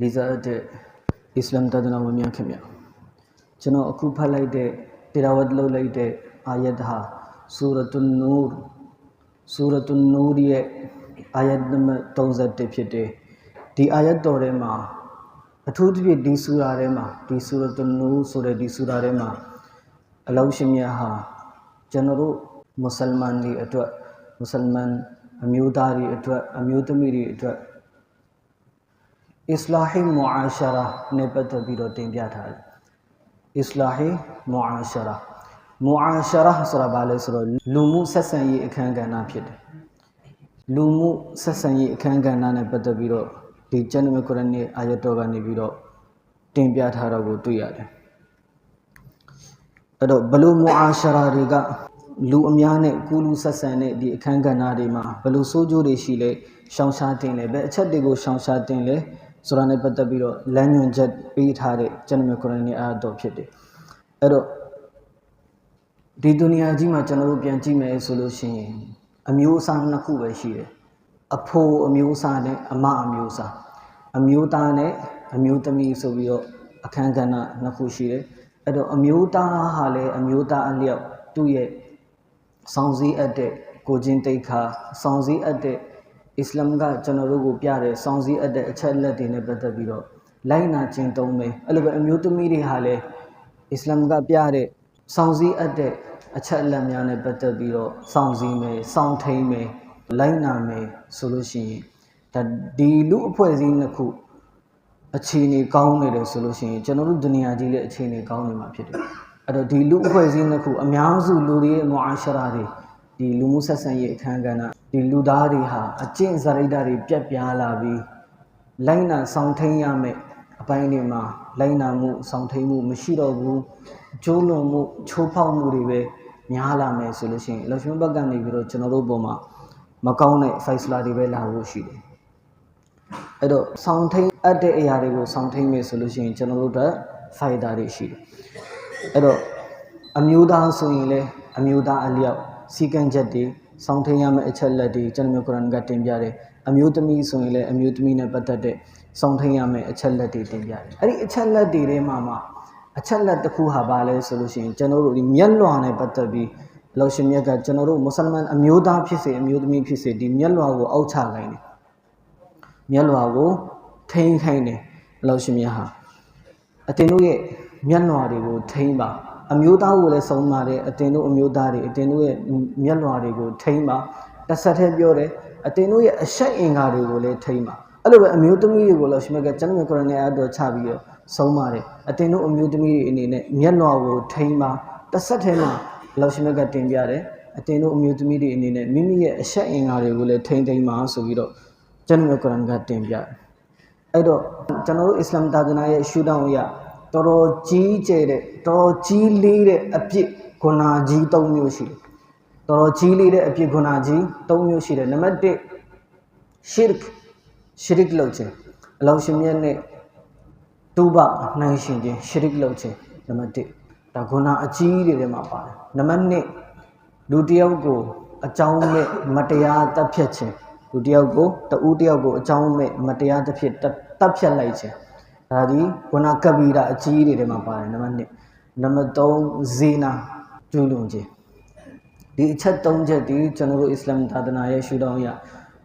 လေးစားတဲ့အစ္စလာမ်တဒနာဝင်များခင်ဗျကျွန်တော်အခုဖတ်လိုက်တဲ့တေရာဝတ်လုပ်လိုက်တဲ့အာယတ်ဟာဆူရတ်နူရ်ဆူရတ်နူရ်ရဲ့အာယတ်နံပါတ်31ဖြစ်တယ်ဒီအာယတ်တော်ထဲမှာအထူးသဖြင့်ဒီဆူရာထဲမှာဒီဆူရတ်နူရ်ဆိုတဲ့ဒီဆူရာထဲမှာအလောရှင်မြတ်ဟာကျွန်တော်တို့မွတ်စလမန်တွေအတွက်မွတ်စလမန်အမျိုးသားတွေအတွက်အမျိုးသမီးတွေအတွက် အစ္စလာဟီမူအာရှာရာနဲ့ပတ်သက်ပြီးတော့တင်ပြထားတယ်အစ္စလာဟီမူအာရှာရာမူအာရှာရာဆိုတာဘာလဲဆိုတော့လူမှုဆက်ဆံရေးအခန်းကဏ္ဍဖြစ်တယ်လူမှုဆက်ဆံရေးအခန်းကဏ္ဍနဲ့ပတ်သက်ပြီးတော့ဒီကျမ်းမြတ်ကုရ်အာန်ရဲ့အာယတ်တော်ကနေပြီးတော့တင်ပြထားတော့ကိုတွေ့ရတယ်အဲ့တော့ဘလို့မူအာရှာရာတွေကလူအများနဲ့ကူလူဆက်ဆံတဲ့ဒီအခန်းကဏ္ဍတွေမှာဘလို့စိုးကျိုးတွေရှိလဲရှောင်ရှားတင်လဲဘယ်အချက်တွေကိုရှောင်ရှားတင်လဲ ဆိုတာနဲ့ပတ်သက်ပြီးတော့လမ်းညွှန်ချက်ပေးထားတဲ့ကျမ်းမြတ်ကုရ်အာန်ရဲ့အာယတ်တော်ဖြစ်တယ်အဲ့တော့ဒီဒုနီယာကြီးမှာကျွန်တော်တို့ပြန်ကြည့်မယ်ဆိုလို့ရှိရင်အမျိုးအစားနှစ်ခုပဲရှိတယ်အဖိုးအမျိုးအစားနဲ့အမအမျိုးအစားအမျိုးသားနဲ့အမျိုးသမီးဆိုပြီးတော့အခန်းကဏ္ဍနှစ်ခုရှိတယ်အဲ့တော့အမျိုးသားဟာလည်းအမျိုးသားအလျောက်သူ့ရဲ့ဆောင်စည်းအပ်တဲ့ကိုချင်းတိတ်ခါဆောင်စည်းအပ်တဲ့ အစ္စလာမ်ကကျွန်တော်တို့ကိုပြတဲ့ဆောင်စည်းအပ်တဲ့အချက်လက်တွေနဲ့ပတ်သက်ပြီးတော့လိုက်နာကျင့်သုံးမယ်အဲ့လိုပဲအမျိုးသမီးတွေဟာလည်းအစ္စလာမ်ကပြတဲ့ဆောင်စည်းအပ်တဲ့အချက်အလက်များနဲ့ပတ်သက်ပြီးတော့ဆောင်စည်းမယ်စောင့်ထိန်မယ်လိုက်နာမယ်ဆိုလို့ရှိရင်ဒါဒီလူအဖွဲ့အစည်းနှစ်ခုအခြေအနေကောင်းနေတယ်ဆိုလို့ရှိရင်ကျွန်တော်တို့ဒုနီယာကြီးလည်းအခြေအနေကောင်းနေမှာဖြစ်တယ်အဲ့တော့ဒီလူအဖွဲ့အစည်းနှစ်ခုအများစုလူတွေရဲ့မွအာရှရာတွေဒီလူမှုဆက်ဆံရေးအခမ်းကဏ္ဍ ဒီလူသားတွေဟာအကျင့်စရိတ်ဓာတ်တွေပြက်ပြားလာပြီးလိုက်နာဆောင်ထိန်ရမယ်အပိုင်းတွေမှာလိုက်နာမှုဆောင်ထိန်မှုမရှိတော့ဘူးကျိုးလွန်မှုချိုးဖောက်မှုတွေပဲများလာမယ်ဆိုလို့ရှိရင်အလောရှင်ဘက်ကနေပြီးတော့ကျွန်တော်တို့ပုံမှာမကောင်းတဲ့ဖိုက်စလာတွေပဲလာဖို့ရှိတယ်အဲ့တော့ဆောင်းထိန်အပ်တဲ့အရာတွေကိုဆောင်းထိန်မယ်ဆိုလို့ရှိရင်ကျွန်တော်တို့အတွက်ဖိုက်တာတွေရှိတယ်အဲ့တော့အမျိုးသားဆိုရင်လည်းအမျိုးသားအလျောက်စီကံချက်တွေ ဆောင်းထိန်ရမယ့်အချက်လက်တွေကျွန်တော်မျိုးကုရ်အာန်ကတင်ပြတယ်အမျိုးသမီးဆိုရင်လည်းအမျိုးသမီးနဲ့ပတ်သက်တဲ့ဆောင်းထိန်ရမယ့်အချက်လက်တွေတင်ပြတယ်အဲ့ဒီအချက်လက်တွေထဲမှာမှအချက်လက်တစ်ခုဟာဘာလဲဆိုလို့ရှိရင်ကျွန်တော်တို့ဒီမျက်လွှာနဲ့ပတ်သက်ပြီးလောရှင်မြတ်ကကျွန်တော်တို့မွတ်စလမန်အမျိုးသားဖြစ်စေအမျိုးသမီးဖြစ်စေဒီမျက်လွှာကိုအောက်ချခိုင်းတယ်မျက်လွှာကိုထိန်းခိုင်းတယ်လောရှင်မြတ်ဟာအတင်တို့ရဲ့မျက်လွှာတွေကိုထိန်းပါ အမျိုးသားကိုလည်းဆုံးပါတယ်အတင်တို့အမျိုးသားတွေအတင်တို့ရဲ့မျက်လွှာတွေကိုထိန်းပါတစ်ဆက်တည်းပြောတယ်အတင်တို့ရဲ့အဆက်အင်္ဂါတွေကိုလည်းထိန်းပါအဲ့လိုပဲအမျိုးသမီးတွေကိုလည်းရှင်မြတ်ကကျွန်တော်ကုရ်အာန်ရဲ့အတော်ချပြီးတော့ဆုံးပါတယ်အတင်တို့အမျိုးသမီးတွေအနေနဲ့မျက်လွှာကိုထိန်းပါတစ်ဆက်တည်းမှာလောရှင်မြတ်ကတင်ပြတယ်အတင်တို့အမျိုးသမီးတွေအနေနဲ့မိမိရဲ့အဆက်အင်္ဂါတွေကိုလည်းထိန်းသိမ်းပါဆိုပြီးတော့ကျွန်တော်ကုရ်အာန်ကတင်ပြတယ်အဲ့တော့ကျွန်တော်တို့အစ္စလာမ်သာသနာရဲ့ရှုထောင့်အရ တော်တော်ကြီးကျယ်တဲ့တော်တော်ကြီးလေးတဲ့အပြစ်ဂုဏကြီး၃မျိုးရှိတယ်။တော်တော်ကြီးလေးတဲ့အပြစ်ဂုဏကြီး၃မျိုးရှိတယ်။နံပါတ်1ရှစ်ရှရစ်လုပ်ခြင်းအလောရှင်မြတ်နဲ့တူဘနိုင်ရှင်ခြင်းရှရစ်လုပ်ခြင်းနံပါတ်1ဒါဂုဏအကြီးတွေထဲမှာပါတယ်။နံပါတ်2လူတစ်ယောက်ကိုအကြောင်းမဲ့မတရားတပ်ဖြတ်ခြင်းလူတစ်ယောက်ကိုတူတယောက်ကိုအကြောင်းမဲ့မတရားတစ်ဖြစ်တပ်ဖြတ်လိုက်ခြင်း ဒါဒီဂုဏကပီရာအကြီးတွေထဲမှာပါတယ်နံပါတ်1နံပါတ်3ဇေနာကျူးလွန်ခြင်းဒီအချက်၃ချက်ဒီကျွန်တော်တို့အစ္စလာမ်သာသနာရဲ့ရှုထောင့်အရ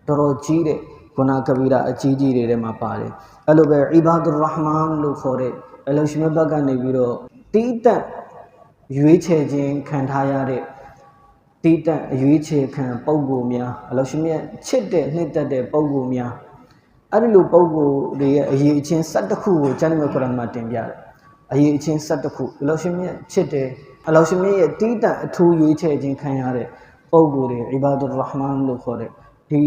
တော်တော်ကြီးတဲ့ဂုဏကပီရာအကြီးကြီးတွေထဲမှာပါတယ်အဲ့လိုပဲအီဘာဒူရဟ်မန်လို့ခေါ်တဲ့အလောရှင်ဘက်ကနေပြီးတော့တီးတက်ရွေးချယ်ခြင်းခံထားရတဲ့တီးတက်အရွေးချယ်ခံပုံကိုများအလောရှင်မြတ်ချစ်တဲ့နှစ်သက်တဲ့ပုံကိုများ အဲ့ဒီလိုပုံကိုတွေရဲ့အရေးအချင်း၁၁ခုကိုကျမ်းမြတ်ကုရ်အာန်မှာတင်ပြတယ်အရေးအချင်း၁၁ခုအလောရှင်မြတ်ချစ်တယ်အလောရှင်မြတ်ရဲ့တီးတက်အထူးရွေးချယ်ခြင်းခံရတဲ့ပုံကိုတွေအီဘာဒူရဟ်မန်လို့ခေါ်တဲ့ဒီ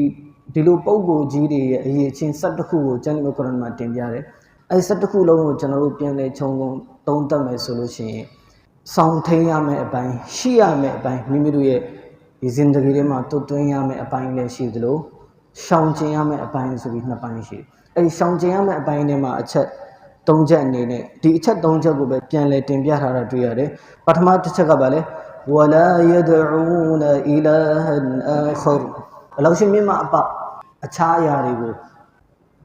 ဒီလိုပုံကိုကြီးတွေရဲ့အရေးအချင်း၁၁ခုကိုကျမ်းမြတ်ကုရ်အာန်မှာတင်ပြတယ်အဲ၁၁ခုလုံးကိုကျွန်တော်တို့ပြန်လဲခြုံငုံသုံးသပ်မယ်ဆိုလို့ရှိရင်စောင့်ထိန်ရမယ့်အပိုင်းရှိရမယ့်အပိုင်းမိမိတို့ရဲ့ဒီဇင်ဒဂီထဲမှာတွတ်သွင်းရမယ့်အပိုင်းလည်းရှိသလို ရှောင်ကျင်ရမယ့်အပိုင်းဆိုပြီးနှစ်ပိုင်းရှိတယ်။အဲဒီရှောင်ကျင်ရမယ့်အပိုင်းထဲမှာအချက်၃ချက်အနေနဲ့ဒီအချက်၃ချက်ကိုပဲပြန်လဲတင်ပြထားတာတွေ့ရတယ်။ပထမတစ်ချက်ကပါလဲဝလာယဒူနအီလာဟန်အာခရအလောရှင်မြတ်မအပအခြားအရာတွေကို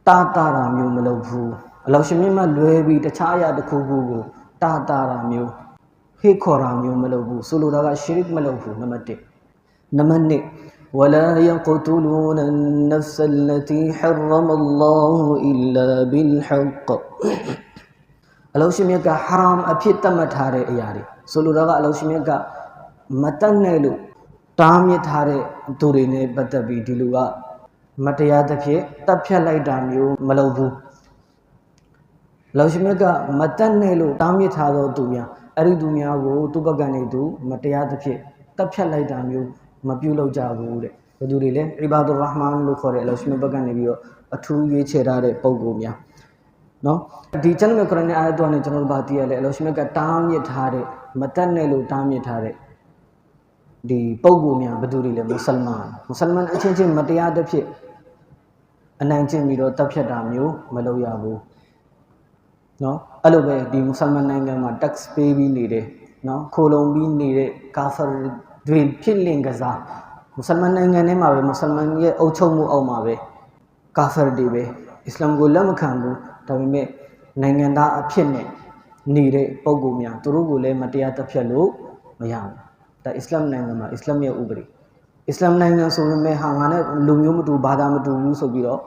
တာတာတာမျိုးမလုပ်ဘူးအလောရှင်မြတ်မှလွယ်ပြီးတခြားအရာတစ်ခုခုကိုတာတာတာမျိုးဖိခေါ်တာမျိုးမလုပ်ဘူးဆိုလိုတာကရှရစ်မလုပ်ဘူးနံပါတ်1နံပါတ်2 ولا يقتلون النفس التي حرم الله إلا بالحق အလောရှင်မြတ်ကဟာရမ်အဖြစ်သတ်မှတ်ထားတဲ့အရာတွေဆိုလိုတာကအလောရှင်မြတ်ကမတတ်နဲ့လို့တားမြစ်ထားတဲ့သူတွေနဲ့ပတ်သက်ပြီးဒီလူကမတရားသဖြင့်တပ်ဖြတ်လိုက်တာမျိုးမလုပ်ဘူးအလောရှင်မြတ်ကမတတ်နဲ့လို့တားမြစ်ထားသောသူများအဲ့ဒီသူများကိုသူ့ဘက်ကနေသူမတရားသဖြင့်တပ်ဖြတ်လိုက်တာမျိုး မပြုလုပ်ကြဘူးတဲ့ဘယ်သူတွေလဲအီဘာဒူရဟ်မန်လို့ခေါ်တဲ့အလောရှင်မြတ်ဘက်ကနေပြီးတော့အထူးရွေးချယ်ထားတဲ့ပုံကိုများနော်ဒီကျွန်တော်မြတ်ကုရ်အာန်ရဲ့အာယတ်တော်နဲ့ကျွန်တော်တို့ဗာတည်ရလဲအလောရှင်မြတ်ကတားမြစ်ထားတဲ့မတတ်နဲ့လို့တားမြစ်ထားတဲ့ဒီပုံကိုများဘယ်သူတွေလဲမွတ်စလမန်မွတ်စလမန်အချင်းချင်းမတရားတစ်ဖြစ်အနိုင်ကျင့်ပြီးတော့တပ်ဖြတ်တာမျိုးမလုပ်ရဘူးနော်အဲ့လိုပဲဒီမွတ်စလမန်နိုင်ငံမှာ tax ပေးပြီးနေတယ်နော်ခိုလုံပြီးနေတဲ့ကာဖာ တွေဖြစ်လင်ကစားမွတ်စလမန်နိုင်ငံထဲမှာပဲမွတ်စလမန်ရဲ့အုပ်ချုပ်မှုအောက်မှာပဲကာဖာတွေပဲအစ္စလာမ်ကိုလက်မခံဘူးဒါပေမဲ့နိုင်ငံသားအဖြစ်နဲ့နေတဲ့ပုံကူများသူတို့ကိုလည်းမတရားတပ်ဖြတ်လို့မရဘူးဒါအစ္စလာမ်နိုင်ငံမှာအစ္စလာမ်ရဲ့ဥပဒေအစ္စလာမ်နိုင်ငံဆိုပေမဲ့ဟာငါနဲ့လူမျိုးမတူဘာသာမတူဘူးဆိုပြီးတော့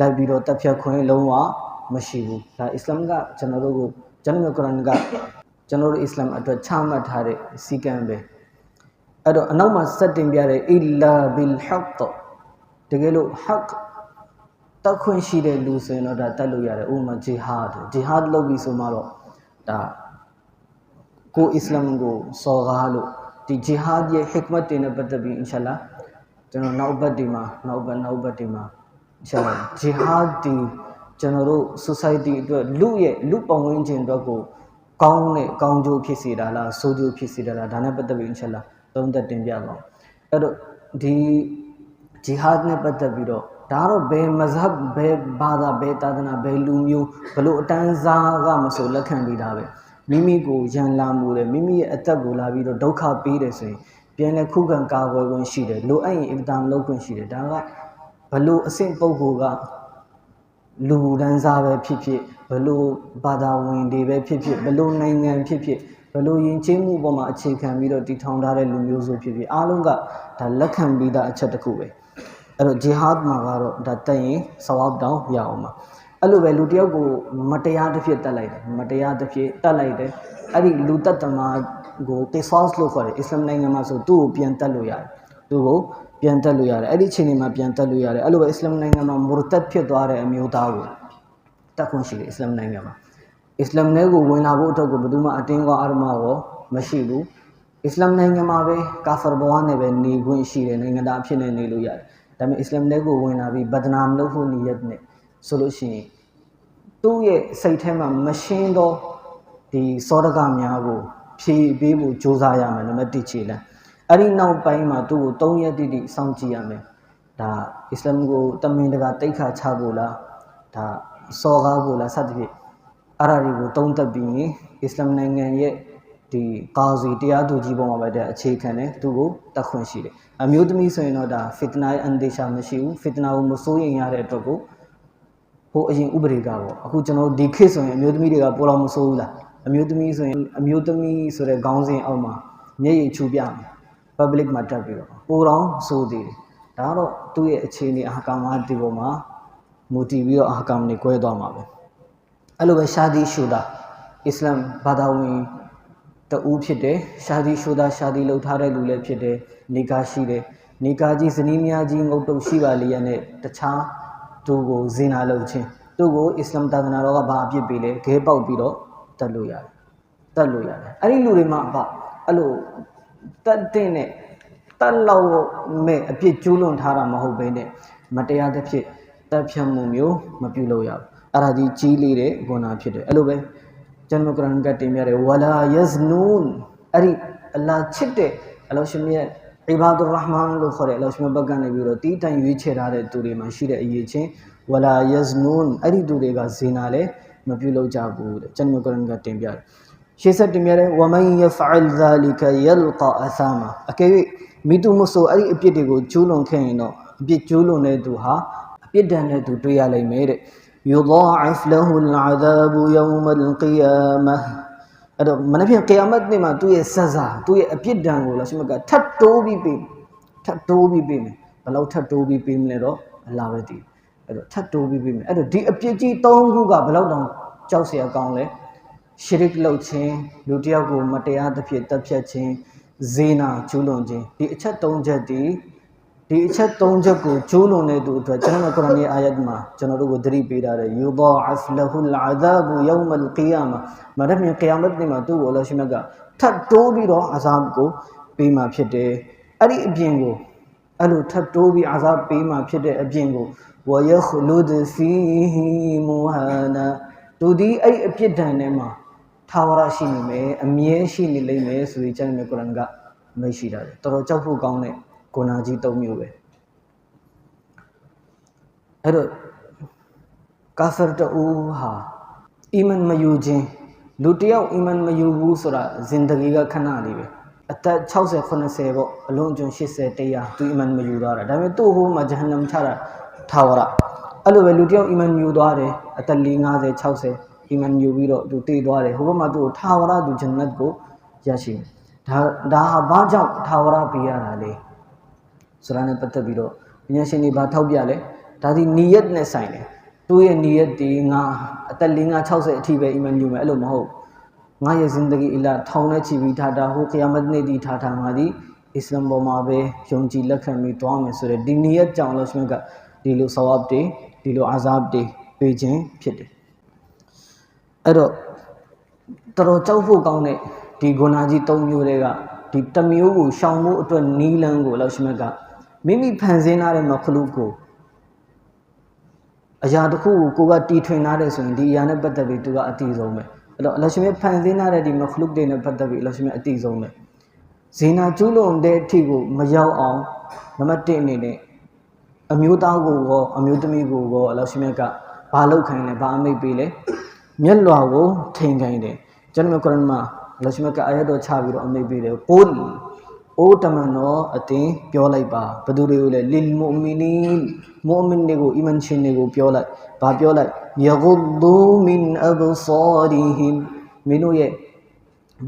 လိုက်ပြီးတော့တပ်ဖြတ်ခွင့်လုံးဝမရှိဘူးဒါအစ္စလာမ်ကကျွန်တော်တို့ကိုကျွန်တော်ကုရ်အာန်ကကျွန်တော်တို့အစ္စလာမ်အတွက်ချမှတ်ထားတဲ့စီကံပဲ အဲ့တော့အနောက်မှာစက်တင်ပြတဲ့အီလာဘီလ်ဟက်တကယ်လို့ဟက်တက်ခွင့်ရှိတဲ့လူဆိုရင်တော့ဒါတက်လို့ရတယ်ဥပမာဂျီဟာဒ်ဂျီဟာဒ်လုပ်ပြီးဆိုမှတော့ဒါကိုအစ္စလာမ်ကိုစော်ကားလို့ဒီဂျီဟာဒ်ရဲ့ဟစ်မတ်တွေနဲ့ပတ်သက်ပြီးအင်ရှာလာကျွန်တော်နောက်ဘက်ဒီမှာနောက်ဘက်နောက်ဘက်ဒီမှာအင်ရှာလာဂျီဟာဒ်ဒီကျွန်တော်တို့ society အတွက်လူရဲ့လူပတ်ဝန်းကျင်အတွက်ကိုကောင်းတဲ့ကောင်းကျိုးဖြစ်စေတာလားဆိုးကျိုးဖြစ်စေတာလားဒါနဲ့ပတ်သက်ပြီးအင်ရှာလာ သုံးသက်တင်ပြပါအဲ့တော့ဒီဂျီဟာဒ်နဲ့ပတ်သက်ပြီးတော့ဒါတော့ဘယ်မဇဟပ်ဘယ်ဘာသာဘယ်သာသနာဘယ်လူမျိုးဘလို့အတန်းစားကမဆိုလက်ခံပြီးသားပဲမိမိကိုရန်လာမှုတယ်မိမိရဲ့အသက်ကိုလာပြီးတော့ဒုက္ခပေးတယ်ဆိုရင်ပြန်လဲခုခံကာကွယ်ခွင့်ရှိတယ်လိုအပ်ရင်အင်တာမလုပ်ခွင့်ရှိတယ်ဒါကဘလို့အဆင့်ပုံကိုကလူဒန်းစားပဲဖြစ်ဖြစ်ဘလို့ဘာသာဝင်တွေပဲဖြစ်ဖြစ်ဘလို့နိုင်ငံဖြစ်ဖြစ် ဘလို့ယဉ်ကျေးမှုပေါ်မှာအခြေခံပြီးတော့တည်ထောင်ထားတဲ့လူမျိုးစုဖြစ်ဖြစ်အားလုံးကဒါလက်ခံပြီးသားအချက်တစ်ခုပဲအဲ့တော့ဂျီဟာဒ်မှာကတော့ဒါတက်ရင်ဆဝပ်တောင်းရအောင်ပါအဲ့လိုပဲလူတယောက်ကိုမတရားတစ်ဖြစ်တက်လိုက်တယ်မတရားတစ်ဖြစ်တက်လိုက်တယ်အဲ့ဒီလူတက်တမာကိုတေဆော့စ်လို့ခေါ်တယ်အစ္စလာမ်နိုင်ငံမှာဆိုသူ့ကိုပြန်တက်လို့ရတယ်သူ့ကိုပြန်တက်လို့ရတယ်အဲ့ဒီအချိန်မှာပြန်တက်လို့ရတယ်အဲ့လိုပဲအစ္စလာမ်နိုင်ငံမှာမူရတက်ဖြစ်သွားတဲ့အမျိုးသားကိုတက်ခွင့်ရှိတယ်အစ္စလာမ်နိုင်ငံမှာ အစ္စလာမ်နယ်ကိုဝင်လာဖို့အတွက်ကိုဘယ်သူမှအတင်းကောအာရမရောမရှိဘူးအစ္စလာမ်နိုင်ငံမှာပဲကာဖာဘဝနဲ့ပဲနေခွင့်ရှိတယ်နိုင်ငံသားအဖြစ်နဲ့နေလို့ရတယ်ဒါပေမဲ့အစ္စလာမ်နယ်ကိုဝင်လာပြီးဘဒနာမလုပ်ဖို့နည်းရက်နဲ့ဆိုလို့ရှိရင်သူ့ရဲ့စိတ်ထဲမှာမရှင်းသောဒီစောဒကများကိုဖြည့်ပေးဖို့ကြိုးစားရမယ်နံပါတ်1ခြေလမ်းအဲ့ဒီနောက်ပိုင်းမှာသူ့ကို3ရက်တိတိစောင့်ကြည့်ရမယ်ဒါအစ္စလာမ်ကိုတမင်တကာတိတ်ခါချဖို့လားဒါစော်ကားဖို့လားစသဖြင့် အဲ့ဒါတွေကိုတုံးသက်ပြီးရင်အစ္စလာမ်နိုင်ငံရဲ့ဒီကာဇီတရားသူကြီးပေါ်မှာပဲတဲ့အခြေခံတယ်သူကိုတတ်ခွင့်ရှိတယ်အမျိုးသမီးဆိုရင်တော့ဒါဖစ်တနာရဲ့အန်ဒေရှာမရှိဘူးဖစ်တနာကိုမစိုးရင်ရတဲ့အတွက်ကိုဟိုအရင်ဥပဒေကပေါ့အခုကျွန်တော်ဒီခေတ်ဆိုရင်အမျိုးသမီးတွေကပေါ်တော့မစိုးဘူးလားအမျိုးသမီးဆိုရင်အမျိုးသမီးဆိုတဲ့ခေါင်းစဉ်အောက်မှာမျက်ရည်ချူပြမယ် public မှာတက်ပြီးတော့ပိုတော့စိုးသေးတယ်ဒါကတော့သူ့ရဲ့အခြေအနေအဟကမာဒီပေါ်မှာမူတည်ပြီးတော့အဟကမ်နေကွဲသွားမှာပဲ အဲ့လိုပဲရှာဒီရှူတာအစ္စလာမ်ဘာသာဝင်တူဖြစ်တယ်ရှာဒီရှူတာရှာဒီလုပ်ထားတဲ့လူလည်းဖြစ်တယ်နေကာရှိတယ်နေကာကြီးဇနီးများကြီးငုတ်တုတ်ရှိပါလျက်နဲ့တခြားသူကိုဇင်နာလုပ်ခြင်းသူကိုအစ္စလာမ်သာသနာတော်ကဘာအပြစ်ပေးလဲခဲပေါက်ပြီးတော့တတ်လို့ရတယ်တတ်လို့ရတယ်အဲ့ဒီလူတွေမှာဘာအဲ့လိုတတ်တဲ့နဲ့တတ်လောက်မဲ့အပြစ်ကျူးလွန်ထားတာမဟုတ်ဘဲနဲ့မတရားသဖြင့်တပ်ဖြတ်မှုမျိုးမပြုလုပ်ရဘူး အဲ့ဒါဒီကြီးလေးတဲ့ဂုဏဖြစ်တယ်အဲ့လိုပဲကျွန်တော်ကုရ်အာန်ကတင်ပြတယ်ဝလာယဇနူန်အဲ့ဒီအလာချစ်တဲ့အလောရှင်မြတ်အီဘာဒူရ်ရဟ်မန်လို့ခေါ်တဲ့အလောရှင်မြတ်ဘက်ကနေပြီးတော့တီးတိုင်ရွေးချယ်ထားတဲ့သူတွေမှာရှိတဲ့အရေးချင်းဝလာယဇနူန်အဲ့ဒီသူတွေကဇေနာလည်းမပြုလုပ်ကြဘူးတဲ့ကျွန်တော်ကုရ်အာန်ကတင်ပြတယ်ရှေ့ဆက်တင်ပြတယ်ဝမန်ယဖအလ်ဇာလီကယလ်ကာအသမာအကယ်၍မိသူမဆိုအဲ့ဒီအပြစ်တွေကိုကျူးလွန်ခဲ့ရင်တော့အပြစ်ကျူးလွန်တဲ့သူဟာအပြစ်ဒဏ်နဲ့သူတွေ့ရလိမ့်မယ်တဲ့ يضاعف له العذاب يوم القيامة အဲ့တော့မနေ့ပြန်ကီယာမတ်နေ့မှာသူ့ရဲ့ဆဆာသူ့ရဲ့အပြစ်ဒဏ်ကိုလာရှိမကထပ်တိုးပြီးပေးထပ်တိုးပြီးပေးမယ်ဘယ်လောက်ထပ်တိုးပြီးပေးမလဲတော့အလားပဲတည်အဲ့တော့ထပ်တိုးပြီးပေးမယ်အဲ့တော့ဒီအပြစ်ကြီး၃ခုကဘယ်လောက်တောင်ကြောက်စရာကောင်းလဲရှရစ်လုပ်ခြင်းလူတစ်ယောက်ကိုမတရားသဖြင့်တပ်ဖြတ်ခြင်းဇေနာကျူးလွန်ခြင်းဒီအချက်၃ချက်ဒီ ဒီအချက်၃ချက်ကိုကျိုးလွန်တဲ့သူအတွက်ကျွန်တော်ကုရ်အာန်ရဲ့အာယတ်မှာကျွန်တော်တို့ကိုသတိပေးထားတယ်ယူဒါအဖ်လဟူလ်အဇာဘူယောမလ်ကီယာမာမရမီကီယာမတ်နေ့မှာသူ့ကိုအလ္လာဟ်ရှိမြတ်ကထပ်တိုးပြီးတော့အဇာဘ်ကိုပေးမှာဖြစ်တယ်အဲ့ဒီအပြင်ကိုအဲ့လိုထပ်တိုးပြီးအဇာဘ်ပေးမှာဖြစ်တဲ့အပြင်ကိုဝယခလူဒ်ဖီဟီမူဟာနာသူဒီအဲ့အပြစ်ဒဏ်ထဲမှာထာဝရရှိနေမယ်အမြဲရှိနေလိမ့်မယ်ဆိုပြီးကျမ်းမြတ်ကုရ်အာန်ကမိတ်ရှိတာတယ်တော်တော်ကြောက်ဖို့ကောင်းတဲ့ ဂုဏကြီး၃မျိုးပဲအဲ့တော့ကာဖရတူဟာအီမန်မယူခြင်းလူတစ်ယောက်အီမန်မယူဘူးဆိုတာဇင်ဒဂီကခဏလေးပဲအသက်60 80ပေါ့အလုံးကျွန်း80တရားသူအီမန်မယူသွားတာဒါပေမဲ့သူ့ဟိုမှာဂျဟန္နမ်ချတာထာဝရအဲ့လိုပဲလူတစ်ယောက်အီမန်ယူသွားတယ်အသက်50 60အီမန်ယူပြီးတော့သူတည်သွားတယ်ဟိုဘက်မှာသူ့ထာဝရသူဂျန်နတ်ကိုရရှိတယ်ဒါဒါဟာဘာကြောင့်ထာဝရပေးရတာလဲ ဆိုတာနဲ့ပတ်သက်ပြီးတော့ပညာရှင်တွေဘာထောက်ပြလဲဒါဒီနီယတ်နဲ့ဆိုင်တယ်သူ့ရဲ့နီယတ်ဒီငါအသက်50 60အထိပဲအီမန်ယူမယ်အဲ့လိုမဟုတ်ငါရဲ့ဇင်ဒဂီအီလာထောင်နဲ့ချီပြီးထားတာဟိုကယာမတ်နေ့ဒီထားထားငါဒီအစ္စလာမ်ပေါ်မှာပဲယုံကြည်လက်ခံပြီးသွားမယ်ဆိုတဲ့ဒီနီယတ်ကြောင့်လို့ရှင်ကဒီလိုဆဝပ်တွေဒီလိုအာဇပ်တွေပေးခြင်းဖြစ်တယ်အဲ့တော့တော်တော်ကြောက်ဖို့ကောင်းတဲ့ဒီဂုဏကြီး၃မျိုးတွေကဒီတစ်မျိုးကိုရှောင်ဖို့အတွက်နီးလန်းကိုလို့ရှင်က မိမိဖန်ဆင်းထားတဲ့မခလုကိုအရာတစ်ခုကိုကိုကတီထွင်ထားတယ်ဆိုရင်ဒီအရာနဲ့ပတ်သက်ပြီးသူကအတိဆုံးပဲအဲ့တော့အလရှင်မြတ်ဖန်ဆင်းထားတဲ့ဒီမခလုတွေနဲ့ပတ်သက်ပြီးအလရှင်မြတ်အတိဆုံးပဲဇေနာကျူးလွန်တဲ့အထိကိုမရောက်အောင်နံပါတ်1အနေနဲ့အမျိုးသားကိုရောအမျိုးသမီးကိုရောအလရှင်မြတ်ကဘာလုပ်ခိုင်းလဲဘာအမိတ်ပေးလဲမျက်လွှာကိုထိန်ခိုင်းတယ်ကျွန်တော်ကုရ်အာန်မှာအလရှင်မြတ်ကအာယတ်တော်ချပြီးတော့အမိတ်ပေးတယ်ကို အိုးတမန်တော်အတင်းပြောလိုက်ပါဘသူတွေကိုလဲလင်မူမီနီမူမင်တွေကိုအီမန်ရှင်တွေကိုပြောလိုက်ဘာပြောလိုက်ယဂုဒူမင်အဘဆာရီဟင်မင်းတို့ရဲ့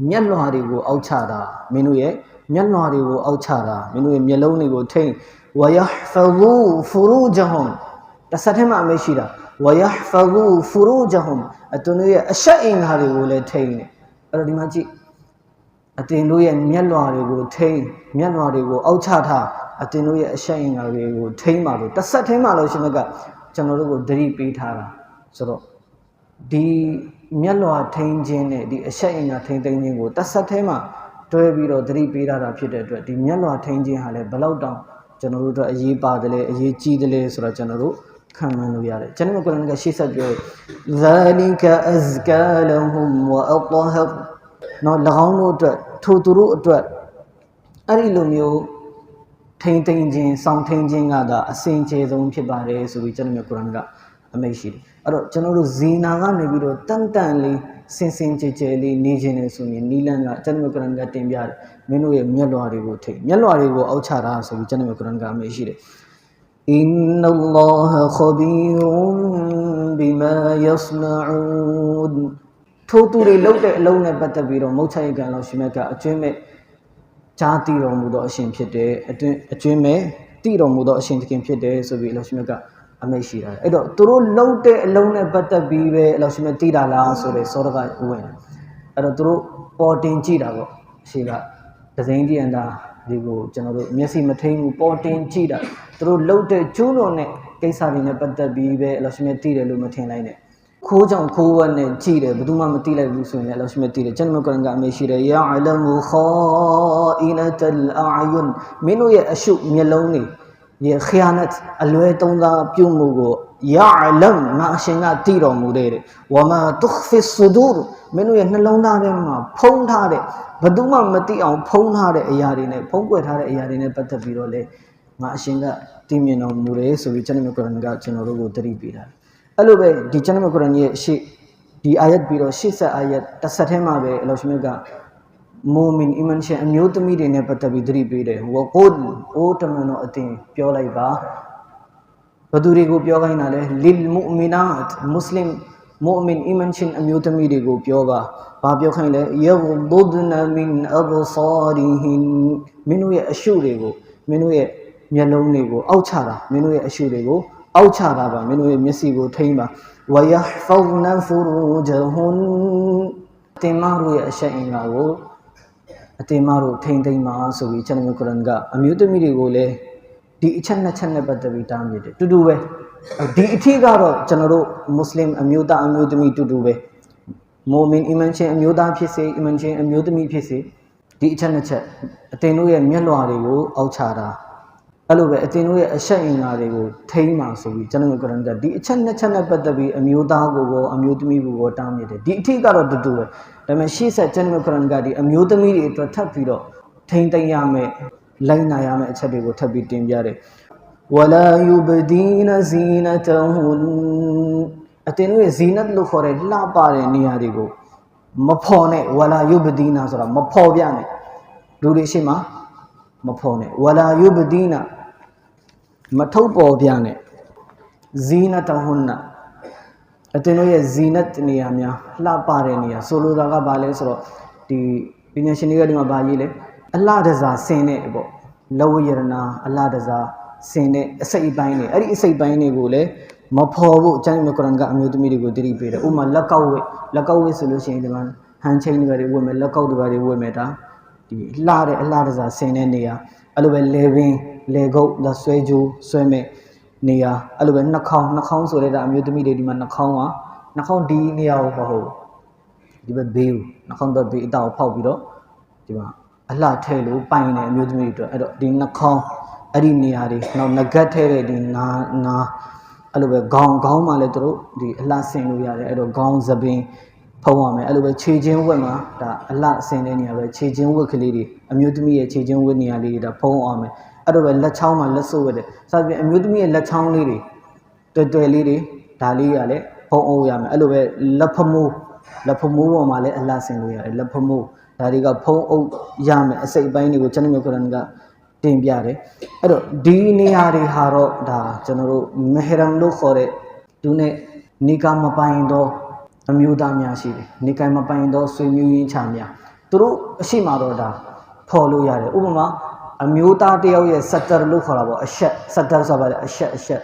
မျက်လွှာတွေကိုအောက်ချတာမင်းတို့ရဲ့မျက်လွှာတွေကိုအောက်ချတာမင်းတို့ရဲ့မျက်လုံးတွေကိုထိမ့်ဝယဟ်ဖဇူဖူရူဂျဟွမ်တဆက်ထဲမှာအမရှိတာဝယဟ်ဖဇူဖူရူဂျဟွမ်အတူတို့ရဲ့အရှက်အင်္ဂါတွေကိုလည်းထိမ့်နေအဲ့တော့ဒီမှာကြည့် အတင်တို့ရဲ့မျက်လွာတွေကိုထိမ့်မျက်လွာတွေကိုအောက်ချထားအတင်တို့ရဲ့အရှိန်အင်္ဂါတွေကိုထိမ့်ပါလို့တစ်ဆက်ထိမ့်ပါလို့ရှင်မကကျွန်တော်တို့ကိုဒတိပေးထားတာဆိုတော့ဒီမျက်လွာထိမ့်ခြင်းနဲ့ဒီအရှိန်အင်္ဂါထိမ့်သိမ်းခြင်းကိုတစ်ဆက်ထိမ့်မှတွဲပြီးတော့ဒတိပေးထားတာဖြစ်တဲ့အတွက်ဒီမျက်လွာထိမ့်ခြင်းဟာလည်းဘလောက်တောင်ကျွန်တော်တို့အတွက်အရေးပါတယ်လေအရေးကြီးတယ်လေဆိုတော့ကျွန်တော်တို့ခံမှန်းလို့ရတယ်ကျွန်တော်ကကုရ်အာန်ကရှေ့ဆက်ပြောဇာလီကအဇကာလဟွမ်ဝအတ်ဟပ် နော်၎င်းတို့အတွက်ထိုသူတို့အတွက်အဲ့ဒီလိုမျိုးထိမ့်သိမ့်ခြင်းစောင့်ထိန်ခြင်းကသာအစင်ကျေဆုံးဖြစ်ပါတယ်ဆိုပြီးကျွန်တော်မျိုးကုရ်အာန်ကအမိန့်ရှိတယ်အဲ့တော့ကျွန်တော်တို့ဇီနာကနေပြီးတော့တန်တန်လေးစင်စင်ကြဲကြဲလေးနေခြင်းနဲ့ဆိုရင်နီလန်ကကျွန်တော်မျိုးကုရ်အာန်ကတင်ပြတယ်မင်းတို့ရဲ့မျက်လွှာတွေကိုထိမျက်လွှာတွေကိုအောက်ချတာဆိုပြီးကျွန်တော်မျိုးကုရ်အာန်ကအမိန့်ရှိတယ် إن الله خبير بما يصنعون ထိုသူတွေလုပ်တဲ့အလုံးနဲ့ပတ်သက်ပြီးတော့မုတ်ချိုင်ကံလောက်ရှိမဲ့ကအကျွင်းမဲ့ကြားတည်တော်မူသောအရှင်ဖြစ်တယ်အတွင်းအကျွင်းမဲ့တည်တော်မူသောအရှင်သခင်ဖြစ်တယ်ဆိုပြီးအလောရှိမြတ်ကအမိတ်ရှိတာအဲ့တော့သူတို့လုပ်တဲ့အလုံးနဲ့ပတ်သက်ပြီးပဲအလောရှိမြတ်တည်တာလားဆိုတဲ့စောရကဝင်တယ်အဲ့တော့သူတို့ပေါ်တင်ကြည့်တာပေါ့အရှိကဒဇိန်တည်ရန်တာဒီကိုကျွန်တော်တို့မျက်စိမထိန်ဘူးပေါ်တင်ကြည့်တာသူတို့လုပ်တဲ့ကျိုးလွန်တဲ့ကိစ္စတွေနဲ့ပတ်သက်ပြီးပဲအလောရှိမြတ်တည်တယ်လို့မထင်လိုက်နဲ့ ခိုးကြောင့်ခိုးဝက်နဲ့ကြည့်တယ်ဘယ်သူမှမသိလိုက်ဘူးဆိုရင်လည်းအလောရှိမြတ်တည်တယ်ကျွန်တော်ကလည်းအမေရှိတယ်ယာအလမူခါအီနတလ်အာယွန်မင်းတို့ရဲ့အရှုမျက်လုံးတွေရဲ့ခယာနတ်အလွဲသုံးစားပြုမှုကိုယာလမ်ငါအရှင်ကတည်တော်မူတဲ့ဝမာတုခ်ဖီဆူဒူရမင်းတို့ရဲ့နှလုံးသားထဲမှာဖုံးထားတဲ့ဘယ်သူမှမသိအောင်ဖုံးထားတဲ့အရာတွေနဲ့ဖုံးကွယ်ထားတဲ့အရာတွေနဲ့ပတ်သက်ပြီးတော့လေငါအရှင်ကတည်မြင်တော်မူတယ်ဆိုပြီးကျွန်တော်ကရန်ကကျွန်တော်တို့ကိုတတိပေးတာ အဲ့လိုပဲဒီကျွန်တော်ကရန်ရဲ့ရှေ့ဒီအာယတ်ပြီးတော့ရှေ့ဆက်အာယတ်တစ်ဆက်ထဲမှာပဲအလောရှိမြတ်ကမူမင်အီမန်ရှင်အမျိုးသမီးတွေနဲ့ပတ်သက်ပြီးသတိပေးတယ်ဝကုဒ်အိုးတမန်တော်အတင်ပြောလိုက်ပါဘသူတွေကိုပြောခိုင်းတာလဲလစ်မူမီနတ်မွတ်စလင်မူမင်အီမန်ရှင်အမျိုးသမီးတွေကိုပြောပါဘာပြောခိုင်းလဲယေဂဒဒနမင်အဘဆာရီဟင်မင်းတို့ရဲ့အရှုတွေကိုမင်းတို့ရဲ့မျက်လုံးတွေကိုအောက်ချတာမင်းတို့ရဲ့အရှုတွေကို အောက်ချတာပါမင်းတို့ရဲ့မျက်စိကိုထိမ့်ပါဝယဟ်ဖဇနဖူရူဂျဟွန်တင်မတို့ရဲ့အရှက်အင်္ဂါကိုအတင်မတို့ထိမ့်သိမ့်ပါဆိုပြီးကျွန်တော်ကုရ်အာန်ကအမျိုးသမီးတွေကိုလည်းဒီအချက်နှစ်ချက်နဲ့ပတ်သက်ပြီးတားမြစ်တယ်တူတူပဲဒီအထီးကတော့ကျွန်တော်တို့မွတ်စလင်အမျိုးသားအမျိုးသမီးတူတူပဲမိုမင်အီမန်ချင်းအမျိုးသားဖြစ်စေအီမန်ချင်းအမျိုးသမီးဖြစ်စေဒီအချက်နှစ်ချက်အတင်တို့ရဲ့မျက်လွှာတွေကိုအောက်ချတာ အဲ့လိုပဲအတင်တို့ရဲ့အရှက်အင်္ဂါတွေကိုထိမ့်ပါဆိုပြီးကျွန်တော်ကရန်ကဒီအချက်နှစ်ချက်နဲ့ပတ်သက်ပြီးအမျိုးသားကိုကိုအမျိုးသမီးကိုကိုတောင်းမြစ်တယ်ဒီအထိကတော့တူတူပဲဒါပေမဲ့ရှေ့ဆက်ကျွန်တော်ကရန်ကဒီအမျိုးသမီးတွေအတွက်ထပ်ပြီးတော့ထိမ့်သိမ်းရမယ်လိုက်နာရမယ်အချက်တွေကိုထပ်ပြီးတင်ပြတယ်ဝလာယူဘဒီနဇီနတဟွန်အတင်တို့ရဲ့ဇီနတ်လို့ခေါ်တဲ့လှပတဲ့နေရာတွေကိုမဖော်နဲ့ဝလာယုဘဒီနာဆိုတာမဖော်ပြနဲ့လူတွေရှိမှမဖော်နဲ့ဝလာယုဘဒီနာ မထုတ်ပေါ်ပြနဲ့ဇီနတဟွန်းနာအတင်တို့ရဲ့ဇီနတ်နေရာများလှပတဲ့နေရာဆိုလိုတာကဘာလဲဆိုတော့ဒီပညာရှင်တွေကဒီမှာဗာရေးလဲအလှတစားဆင်းတဲ့ပေါ့လဝယရနာအလှတစားဆင်းတဲ့အစိတ်အပိုင်းတွေအဲ့ဒီအစိတ်ပိုင်းတွေကိုလည်းမဖော်ဖို့အကျမ်းမြတ်ကုရ်အာန်ကအမျိုးသမီးတွေကိုတတိပေးတယ်ဥပမာလက်ကောက်ဝတ်လက်ကောက်ဝတ်ဆိုလို့ရှိရင်ဒီမှာဟန်ချင်းတွေဝတ်မယ်လက်ကောက်တွေဝတ်မယ်ဒါဒီလှတဲ့အလှတစားဆင်းတဲ့နေရာ အဲ့လိုပဲလေပင်လေကုတ်လက်ဆွဲကြိုးဆွဲမဲ့နေရာအဲ့လိုပဲနှာခေါင်းနှာခေါင်းဆိုတဲ့ဒါအမျိုးသမီးတွေဒီမှာနှာခေါင်းကနှာခေါင်းဒီနေရာကိုမဟုတ်ဒီဘက်ဘေးကိုနှာခေါင်းဘက်ဘေးအတောက်ဖောက်ပြီးတော့ဒီမှာအလှထဲလို့ပိုင်နေအမျိုးသမီးတွေအတွက်အဲ့တော့ဒီနှာခေါင်းအဲ့ဒီနေရာတွေနောက်ငကတ်ထဲတဲ့ဒီနာနာအဲ့လိုပဲခေါင်းခေါင်းမှလည်းတို့ဒီအလှဆင်လို့ရတယ်အဲ့တော့ခေါင်းသပင် ဖုံးရမယ်အဲ့လိုပဲခြေချင်းဝက်မှာဒါအလှဆင်တဲ့နေရာပဲခြေချင်းဝက်ကလေးတွေအမျိုးသမီးရဲ့ခြေချင်းဝက်နေရာလေးတွေဒါဖုံးအောင်မယ်အဲ့တော့ပဲလက်ချောင်းမှာလက်ဆုပ်ဝက်တယ်စသဖြင့်အမျိုးသမီးရဲ့လက်ချောင်းလေးတွေတွေ့တွေ့လေးတွေဒါလေးရလည်းဖုံးအောင်ရမယ်အဲ့လိုပဲလက်ဖမိုးလက်ဖမိုးပေါ်မှာလည်းအလှဆင်လို့ရတယ်လက်ဖမိုးဒါတွေကဖုံးအုပ်ရမယ်အစိတ်အပိုင်းတွေကိုကျွန်တော်မျိုးကုရ်အာန်ကတင်ပြတယ်အဲ့တော့ဒီနေရာတွေဟာတော့ဒါကျွန်တော်တို့မဟရမ်လို့ခေါ်တဲ့သူနဲ့နေကာမပိုင်တော့ အမျိုးသားများရှိတယ်နေကာမပိုင်တော့ဆွေမျိုးရင်းချများသူတို့အရှိမတော့ဒါဖော်လို့ရတယ်ဥပမာအမျိုးသားတယောက်ရဲ့စက်တာလို့ခေါ်တာပေါ့အရှက်စက်တာဆိုပါလေအရှက်အရှက်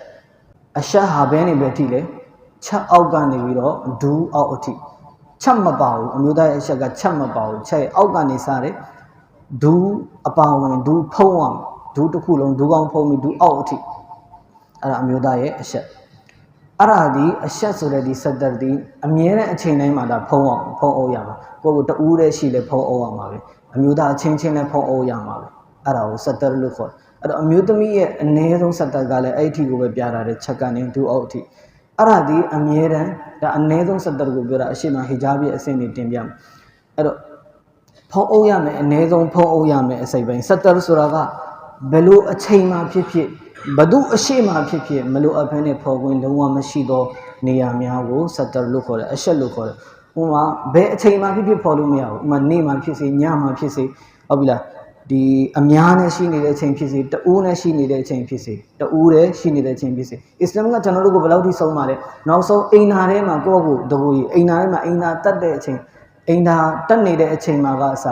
အရှက်ဟာဘဲနေပဲထိလေချက်အောက်ကနေပြီးတော့ဒူးအောက်အထိချက်မပါဘူးအမျိုးသားရဲ့အရှက်ကချက်မပါဘူးချက်ရဲ့အောက်ကနေစားတယ်ဒူးအပါဝင်ဒူးဖုံးအောင်ဒူးတစ်ခုလုံးဒူးကောင်းဖုံးပြီးဒူးအောက်အထိအဲ့ဒါအမျိုးသားရဲ့အရှက် အဲ့ဒါဒီအရှက်ဆိုတဲ့ဒီစက်တဒီအမြဲတမ်းအချိန်တိုင်းမှာဒါဖုံးအောင်ဖုံးအောင်ရမှာကိုယ့်ကိုတူးတဲ့ရှိလဲဖုံးအောင်ရမှာပဲအမျိုးသားအချင်းချင်းလဲဖုံးအောင်ရမှာပဲအဲ့ဒါကိုစက်တလို့ခေါ်အဲ့တော့အမျိုးသမီးရဲ့အနည်းဆုံးစက်တကလည်းအဲ့ဒီအထိကိုပဲပြတာတဲ့ချက်ကနေဒူးအောက်အထိအဲ့ဒါဒီအမြဲတမ်းဒါအနည်းဆုံးစက်တကိုပြောတာအရှိမဟီဂျာဘ်ရဲ့အဆင့်တွေတင်ပြမယ်အဲ့တော့ဖုံးအုပ်ရမယ်အ ਨੇ ဆုံးဖုံးအုပ်ရမယ်အစိပ်ပိုင်းစက်တဆိုတာက ဘယ်လိုအချိန်မှဖြစ်ဖြစ်ဘဒုအရှိမှဖြစ်ဖြစ်မလိုအပ်ဘဲနဲ့ဖော်ခွင့်လုံးဝမရှိသောနေရာများကိုစက်တလို့ခေါ်တယ်အရှက်လို့ခေါ်တယ်ဥပမာဘယ်အချိန်မှဖြစ်ဖြစ်ဖော်လို့မရဘူးဥပမာနေ့မှဖြစ်စေညမှဖြစ်စေဟုတ်ပြီလားဒီအများနဲ့ရှိနေတဲ့အချိန်ဖြစ်စေတအိုးနဲ့ရှိနေတဲ့အချိန်ဖြစ်စေတအိုးနဲ့ရှိနေတဲ့အချိန်ဖြစ်စေအစ္စလာမ်ကကျွန်တော်တို့ကိုဘယ်လောက်ထိဆုံးပါလဲနောက်ဆုံးအိမ်နာထဲမှာကိုယ့်ကိုယ်တဘူကြီးအိမ်နာထဲမှာအိမ်နာတက်တဲ့အချိန်အိမ်သာတက်နေတဲ့အချိန်မှာကအစ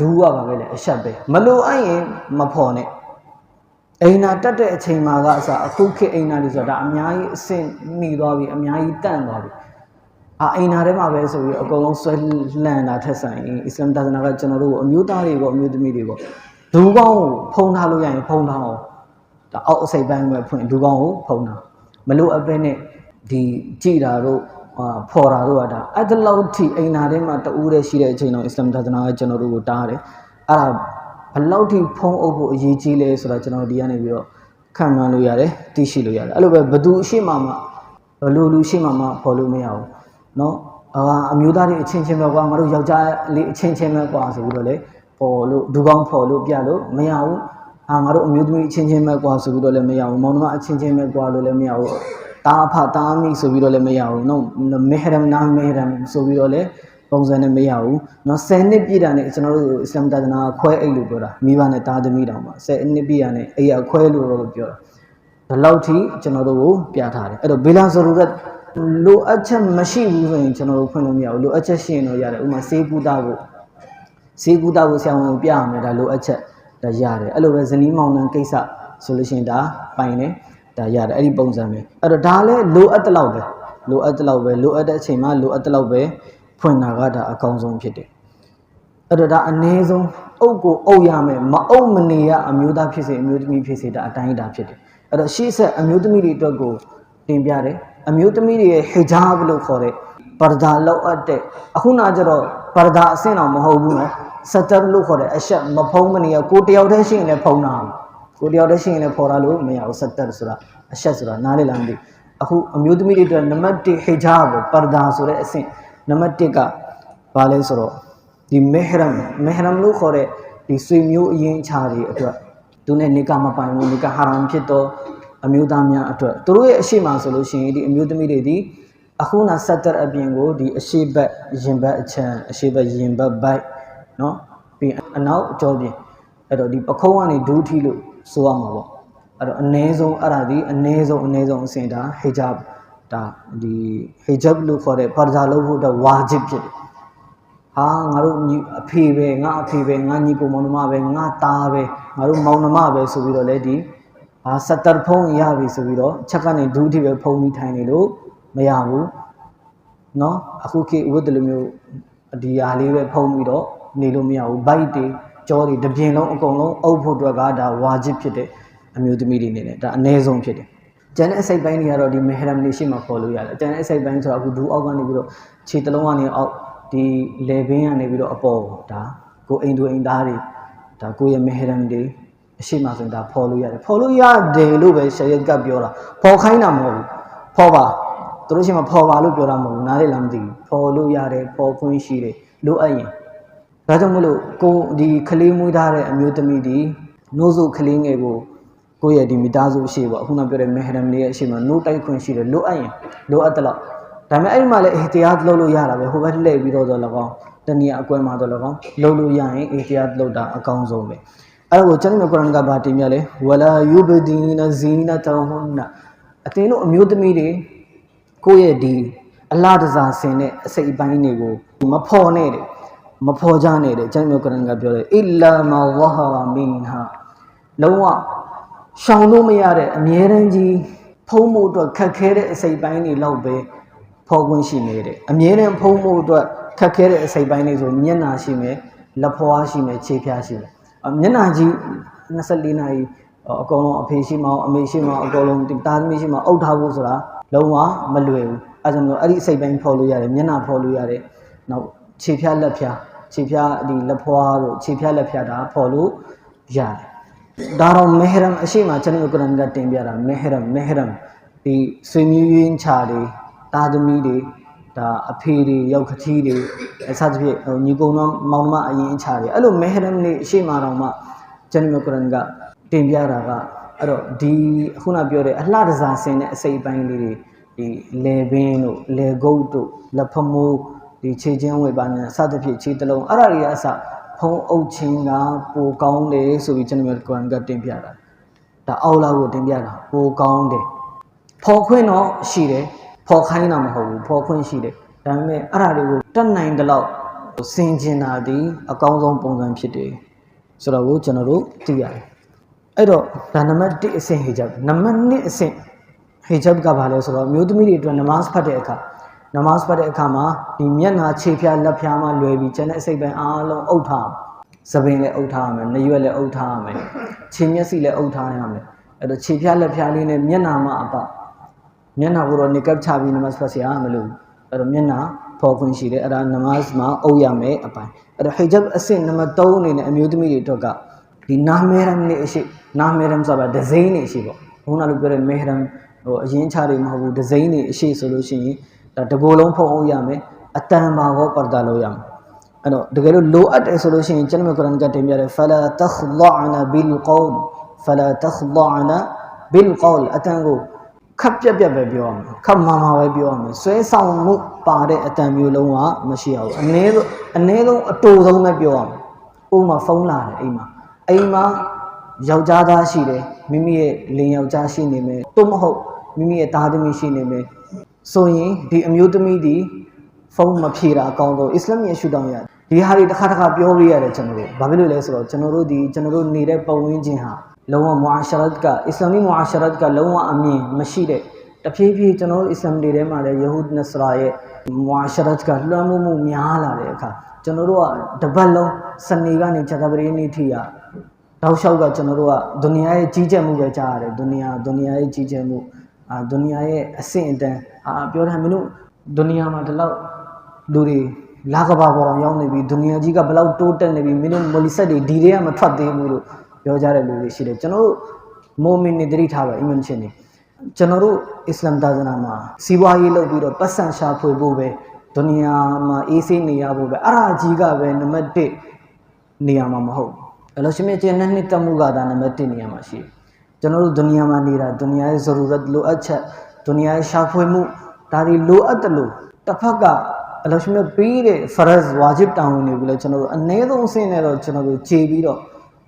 ဒူးရပါပဲလေအရှက်ပဲမလိုအပ်ရင်မဖော်နဲ့အိမ်နာတက်တဲ့အချိန်မှာကအစအခုခေတ်အိမ်နာတွေဆိုတာဒါအများကြီးအဆင့်မိသွားပြီအများကြီးတန့်သွားပြီအာအိမ်နာထဲမှာပဲဆိုပြီးအကုန်လုံးဆွဲလန့်တာထက်ဆိုင်အစ္စလာမ်သာသနာကကျွန်တော်တို့အမျိုးသားတွေပေါ့အမျိုးသမီးတွေပေါ့ဒူးကောင်းကိုဖုံးထားလို့ရရင်ဖုံးထားအောင်ဒါအောက်အစိပ်ပိုင်းပဲဖွင့်ဒူးကောင်းကိုဖုံးထားမလို့အပဲနဲ့ဒီကြည်တာတို့အာ ဖော်တာတို့ကဒါအဲ့ဒါလောက်ထိအိမ်နာထဲမှာတူးတဲ့ရှိတဲ့အချိန်တော့အစ္စလာမ်သာသနာကကျွန်တော်တို့ကိုတားတယ်အဲ့ဒါဘယ်လောက်ထိဖုံးအုပ်ဖို့အရေးကြီးလဲဆိုတာကျွန်တော်ဒီကနေပြီးတော့ခံမှန်းလို့ရတယ်သိရှိလို့ရတယ်အဲ့လိုပဲဘသူအရှိမှမှဘလူလူရှိမှမှဖော်လို့မရဘူးเนาะအာအမျိုးသားတွေအချင်းချင်းပဲကွာငါတို့ယောက်ျားလေးအချင်းချင်းပဲကွာဆိုပြီးတော့လေပေါ်လို့ဒူကောင်းဖော်လို့ပြလို့မရဘူးအာငါတို့အမျိုးသမီးအချင်းချင်းပဲကွာဆိုပြီးတော့လည်းမရဘူးမောင်နှမအချင်းချင်းပဲကွာလို့လည်းမရဘူး တာဖတာမိဆိုပြီးတော့လည်းမရဘူးနော်မဟရမ်နာမဟရမ်ဆိုပြီးတော့လည်းပုံစံနဲ့မရဘူးနော်10နှစ်ပြည့်တာနဲ့ကျွန်တော်တို့အစ္စလာမ်သာသနာခွဲအိတ်လို့ပြောတာမိဘနဲ့တာသမီးတောင်မှ10နှစ်ပြည့်တာနဲ့အိတ်အခွဲလို့တော့ပြောတာဒီလောက်ထိကျွန်တော်တို့ကိုပြထားတယ်အဲ့တော့ဘေလာဇရူရတ်လိုအပ်ချက်မရှိဘူးဆိုရင်ကျွန်တော်တို့ဖွင့်လို့မရဘူးလိုအပ်ချက်ရှိရင်တော့ရတယ်ဥပမာစေကူတာကိုစေကူတာကိုဆရာဝန်ပြရမယ်ဒါလိုအပ်ချက်ဒါရတယ်အဲ့လိုပဲဇနီးမောင်နှံကိစ္စဆိုလို့ရှိရင်ဒါပိုင်တယ် ဒါရတယ်အဲ့ဒီပုံစံပဲအဲ့တော့ဒါလည်းလိုအပ်တဲ့လောက်ပဲလိုအပ်တဲ့လောက်ပဲလိုအပ်တဲ့အချိန်မှာလိုအပ်တဲ့လောက်ပဲဖွင့်တာကဒါအကောင်းဆုံးဖြစ်တယ်အဲ့တော့ဒါအနည်းဆုံးအုပ်ကိုအုပ်ရမယ်မအုပ်မနေရအမျိုးသားဖြစ်စေအမျိုးသမီးဖြစ်စေဒါအတိုင်းအတာဖြစ်တယ်အဲ့တော့ရှေ့ဆက်အမျိုးသမီးတွေအတွက်ကိုတင်ပြတယ်အမျိုးသမီးတွေရဲ့ဟီဂျာဘ်လို့ခေါ်တဲ့ပရဒါလောက်အပ်တဲ့အခုနကျတော့ပရဒါအဆင့်တော့မဟုတ်ဘူးနော်စတရလို့ခေါ်တဲ့အရှက်မဖုံးမနေရကိုတယောက်တည်းရှိရင်လည်းဖုံးတာ ကိုတယောက်တည်းရှိရင်လည်းဖော်ရလို့မရဘူးဆက်တက်ဆိုတာအရှက်ဆိုတာနားလေလားမသိအခုအမျိုးသမီးတွေအတွက်နံပါတ်1ဟိဂျာဘ်ပါဒါဆိုတဲ့အဆင့်နံပါတ်1ကဘာလဲဆိုတော့ဒီမဟရမ်မဟရမ်လို့ခေါ်တဲ့ဒီဆွေမျိုးအရင်းအခြားတွေအတွက်သူနဲ့နေကမပိုင်ဘူးနေကဟာရမ်ဖြစ်တော့အမျိုးသားများအတွက်သူတို့ရဲ့အရှိမဆိုလို့ရှိရင်ဒီအမျိုးသမီးတွေဒီအခုနာဆက်တက်အပြင်ကိုဒီအရှိဘက်ရင်ဘက်အချမ်းအရှိဘက်ရင်ဘက်ဘိုက်နော်ပြီးအနောက်အကျော်ပြင်အဲ့တော့ဒီပခုံးကနေဒူးထီလို့ ဆိုရမှာပေါ့အဲ့တော့အ ਨੇ ဆုံးအဲ့ဒါဒီအ ਨੇ ဆုံးအ ਨੇ ဆုံးအစင်ဒါဟီဂျပ်ဒါဒီဟီဂျပ်လို့ခေါ်တဲ့ပါဒါလို့ဖို့တော့ဝါဂျစ်ဖြစ်တယ် ဟာငါတို့ညီအဖေပဲငါအဖေပဲငါညီကိုမောင်နှမပဲငါသားပဲငါတို့မောင်နှမပဲဆိုပြီးတော့လေဒီဟာစက်တဖုံးရပြီဆိုပြီးတော့ချက်ကနေဒူးထိပဲဖုံးပြီးထိုင်နေလို့မရဘူးเนาะအခုခေတ်ဝတ်တယ်လိုမျိုးဒီဟာလေးပဲဖုံးပြီးတော့နေလို့မရဘူးဘိုက်တွေ ကြောတွေတစ်ပြင်းလုံးအကုန်လုံးအုပ်ဖို့အတွက်ကဒါဝါဂျစ်ဖြစ်တဲ့အမျိုးသမီးတွေနေတယ်ဒါအ ਨੇ ဆုံးဖြစ်တယ်ကျန်တဲ့အစိတ်ပိုင်းတွေကတော့ဒီမေဟရမ်နေရှိမှပေါ်လို့ရတယ်ကျန်တဲ့အစိတ်ပိုင်းဆိုတော့အခုဒူးအောက်ကနေပြီးတော့ခြေတစ်လုံးကနေအောက်ဒီလေဘင်းကနေပြီးတော့အပေါ်ဒါကိုအိမ်သူအိမ်သားတွေဒါကိုရဲ့မေဟရမ်တွေအရှိမှဆိုရင်ဒါပေါ်လို့ရတယ်ပေါ်လို့ရတယ်လို့ပဲရှရီတ်ကပြောတာပေါ်ခိုင်းတာမဟုတ်ဘူးပေါ်ပါသူတို့ရှိမှပေါ်ပါလို့ပြောတာမဟုတ်ဘူးနားလေလားမသိဘူးပေါ်လို့ရတယ်ပေါ်ခွင့်ရှိတယ်လိုအပ်ရင် ဒါကြောင့်မလို့ကိုဒီကလေးမွေးထားတဲ့အမျိုးသမီးဒီနိုးစုကလေးငယ်ကိုကိုယ့်ရဲ့ဒီမိသားစုအရှိပေါ့အခုနပြောတဲ့မေဟရမ်လေးရဲ့အရှိမှာနိုးတိုက်ခွင့်ရှိတယ်လိုအပ်ရင်လိုအပ်တယ်လို့ဒါပေမဲ့အဲ့ဒီမှာလည်းအေတရားလုပ်လို့ရတာပဲဟိုဘက်လှည့်ပြီးတော့တော့လကောင်းတနည်းအကွဲမှာတော့လကောင်းလုပ်လို့ရရင်အေတရားလုပ်တာအကောင်းဆုံးပဲအဲ့ဒါကိုကျွန်တော်ကုရ်အာန်ကဘာတင်ပြလဲဝလာယူဘဒီနဇီနတဟွန်နာအတင်းတို့အမျိုးသမီးတွေကိုယ့်ရဲ့ဒီအလားတစားဆင်တဲ့အစိတ်အပိုင်းတွေကိုမဖော်နဲ့တဲ့ မဖော်ကြနဲ့တဲ့ကျမ်းမြတ်ကုရ်အာန်ကပြောတယ်အီလာမာဝဟာရာမင်ဟာလုံးဝရှောင်လို့မရတဲ့အမြဲတမ်းကြီးဖုံးမှုအတွက်ခက်ခဲတဲ့အစိတ်ပိုင်းတွေလောက်ပဲဖော်ခွင့်ရှိနေတယ်အမြဲတမ်းဖုံးမှုအတွက်ခက်ခဲတဲ့အစိတ်ပိုင်းတွေဆိုမျက်နာရှိမယ်လက်ဖွားရှိမယ်ခြေဖျားရှိမယ်အမျက်နာကြီး24နာရီအကုန်လုံးအဖေရှိမအောင်အမေရှိမအောင်အကုန်လုံးဒီသားသမီးရှိမအောင်အုပ်ထားဖို့ဆိုတာလုံးဝမလွယ်ဘူးအဲဒါကြောင့်မလို့အဲ့ဒီအစိတ်ပိုင်းဖော်လို့ရတယ်မျက်နာဖော်လို့ရတယ်နောက်ခြေဖျားလက်ဖျား ခြေဖျားဒီလက်ဖွားတို့ခြေဖျားလက်ဖျားဒါဖော်လို့ရတယ်ဒါတော့မေဟရမ်အရှိမကျွန်တော်ကုရ်အာန်ကတင်ပြတာမေဟရမ်မေဟရမ်ဒီဆွေမျိုးရင်းချာတွေတာသမီတွေဒါအဖေတွေရောက်ခတီးတွေအစသဖြင့်ဟိုညီကုံတော့မောင်နှမအရင်ချာတွေအဲ့လိုမေဟရမ်နေအရှိမတော်မှကျွန်တော်ကုရ်အာန်ကတင်ပြတာကအဲ့တော့ဒီခုနပြောတဲ့အလှတစားဆင်တဲ့အစိပ်ပိုင်းလေးတွေဒီလေဘင်းတို့လေဂုတ်တို့လက်ဖမိုး ဒီခြေချင်းဝေပါညာစသဖြင့်ခြေတလုံးအဲ့ဒါတွေကအစဖုံးအုပ်ချင်းကပိုကောင်းတယ်ဆိုပြီးကျွန်တော်တို့ကုရ်အာန်ကတင်ပြတာဒါအောက်လာကိုတင်ပြတာပိုကောင်းတယ်ဖော်ခွင့်တော့ရှိတယ်ဖော်ခိုင်းတာမဟုတ်ဘူးဖော်ခွင့်ရှိတယ်ဒါပေမဲ့အဲ့ဒါတွေကိုတတ်နိုင်တဲ့လောက်စင်ကျင်တာဒီအကောင်းဆုံးပုံစံဖြစ်တယ်ဆိုတော့ကိုကျွန်တော်တို့သိရတယ်အဲ့တော့ဒါနံပါတ်1အဆင့်ဟေဂျပ်နံပါတ်2အဆင့်ဟေဂျပ်ကဘာလဲဆိုတော့မျိုးသမီးတွေအတွက်နမတ်ဖတ်တဲ့အခါ နမတ်ဖတ်တဲ့အခါမှာဒီမျက်နှာခြေဖျားလက်ဖျားမှလွယ်ပြီးကျန်တဲ့အစိတ်ပိုင်းအားလုံးအုပ်ထားသပင်လည်းအုပ်ထားရမယ်၊ရွက်လည်းအုပ်ထားရမယ်၊ခြေမျက်စိလည်းအုပ်ထားရမယ်။အဲ့တော့ခြေဖျားလက်ဖျားလေးနဲ့မျက်နှာမှအပမျက်နှာကိုတော့နိကပ်ချပြီးနမတ်ဖတ်စရာမလိုဘူး။အဲ့တော့မျက်နှာပေါ်ခွင့်ရှိတယ်။အဲ့ဒါနမတ်မှာအုပ်ရမယ်အပိုင်း။အဲ့တော့ဟိဂျပ်အဆင့်နံပါတ်3အနေနဲ့အမျိုးသမီးတွေအတွက်ကဒီနာမဲရမ်လေးအရှိနာမဲရမ်ဆိုတာဒဇိန်းနေရှိပေါ့။ဘုန်းတော်တို့ပြောတဲ့မဲရမ်ဟိုအရင်ချတွေမဟုတ်ဘူးဒဇိန်းနေအရှိဆိုလို့ရှိရင် ဒါတကိုယ်လုံးဖုံးအောင်ရမယ်အတန်ပါကောပရဒါလို့ရမယ်အဲ့တော့တကယ်လို့လိုအပ်တယ်ဆိုလို့ရှိရင်ကျွန်တော်ကုရ်အာန်ကတင်ပြတယ် fala takhda'na bil qawl fala takhda'na bil qawl အတန်ကိုခပ်ပြက်ပြက်ပဲပြောရမယ်ခပ်မာမာပဲပြောရမယ်ဆွဲဆောင်မှုပါတဲ့အတန်မျိုးလုံးကမရှိအောင်အနည်းဆုံးအနည်းဆုံးအတူဆုံးပဲပြောရမယ်ဥပမာဖုန်းလာတယ်အိမ်မှာအိမ်မှာယောက်ျားသားရှိတယ်မိမိရဲ့လင်ယောက်ျားရှိနေမယ်သို့မဟုတ်မိမိရဲ့သားသမီးရှိနေမယ် ဆိုရင်ဒီအမျိုးသမီးဒီဖုန်းမဖြေတာအကောင်းဆုံးအစ္စလာမ်ရဲ့ရှုထောင့်ရဒီဟာတွေတစ်ခါတစ်ခါပြောပြရတယ်ကျွန်တော်တို့ဘာဖြစ်လို့လဲဆိုတော့ကျွန်တော်တို့ဒီကျွန်တော်တို့နေတဲ့ပတ်ဝန်းကျင်ဟာလုံးဝမွာရှရတ်ကအစ္စလာမီမွာရှရတ်ကလုံးဝအမြင်မရှိတဲ့တဖြည်းဖြည်းကျွန်တော်တို့အစ္စလာမ်တွေထဲမှာလည်းယဟုဒ်နဆရာရဲ့မွာရှရတ်ကလွှမ်းမိုးမှုများလာတဲ့အခါကျွန်တော်တို့ကတပတ်လုံးစနေကနေချက်သပတေးနေ့ထိရတောက်လျှောက်ကကျွန်တော်တို့ကဒုနီယာရဲ့ကြီးကျယ်မှုပဲကြားရတယ်ဒုနီယာဒုနီယာရဲ့ကြီးကျယ်မှု အာဒုနီယာရဲ့အဆင့်အတန်းအာပြောတာမင်းတို့ဒုနီယာမှာဒီလောက်လူတွေလာကဘာပေါ်အောင်ရောက်နေပြီဒုနီယာကြီးကဘယ်လောက်တိုးတက်နေပြီမင်းတို့မိုလီဆက်တွေဒီတွေကမထွက်သေးဘူးလို့ပြောကြတဲ့လူတွေရှိတယ်ကျွန်တော်တို့မိုမင်တွေတတိထားပါအီမန်ချင်းတွေကျွန်တော်တို့အစ္စလာမ်သာသနာမှာစီးပွားရေးလုပ်ပြီးတော့ပတ်စံရှာဖွေဖို့ပဲဒုနီယာမှာအေးဆေးနေရဖို့ပဲအဲ့ဒါကြီးကပဲနံပါတ်1နေရာမှာမဟုတ်ဘူးအလောရှင်မြတ်ကျင့်တဲ့နှစ်တက်မှုကဒါနံပါတ်1နေရာမှာရှိတယ် ကျွန်တော်တို့ဒုနီယာမှာနေတာဒုနီယာရဲ့ဇရူရတ်လိုအပ်ချက်ဒုနီယာရဲ့ရှာဖွေမှုဒါတွေလိုအပ်တယ်လို့တစ်ဖက်ကအလောရှင်မြတ်ပေးတဲ့ဖရဇ်ဝါဂျစ်တောင်းဝင်တွေကိုလည်းကျွန်တော်တို့အနည်းဆုံးအဆင့်နဲ့တော့ကျွန်တော်တို့ခြေပြီးတော့